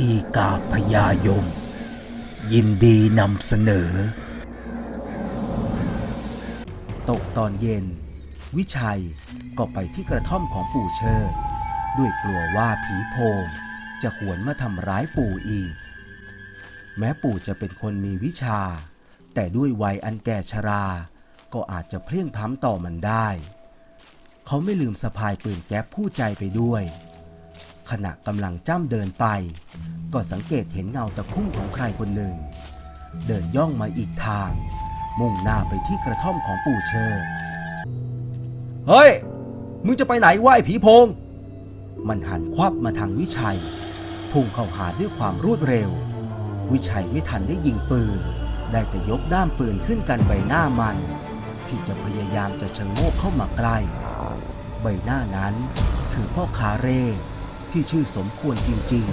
อีกาพยายม ยินดีนำเสนอ ตกตอนเย็น วิชัยก็ไปที่กระท่อมของปู่เชิด ด้วยกลัวว่าผีโพงจะหวนมาทำร้ายปู่อีก แม้ปู่จะเป็นคนมีวิชา แต่ด้วยวัยอันแก่ชรา ก็อาจจะเพลียงพ้ำต่อมันได้ เขาไม่ลืมสะพายปืนแก๊ปคู่ใจไปด้วย ขณะกำลังจ้ำเดินไป ก็สังเกตเห็นเงาตะคุ่มของใครคนหนึ่ง เดินย่องมาอีกทาง มุ่งหน้าไปที่กระท่อมของปู่เชิดเฮ้ย มึงจะไปไหนวะไอ้ผีพง มันหันควับมาทางวิชัย พุ่งเข้าหาด้วยความรวดเร็ว วิชัยไม่ทันได้ยิงปืน ได้แต่ยกด้ามปืนขึ้นกันใบหน้ามัน ที่จะพยายามจะชะโงกเข้ามาใกล้ ใบหน้านั้นคือพ่อคาเร่ ที่ชื่อสมควรจริง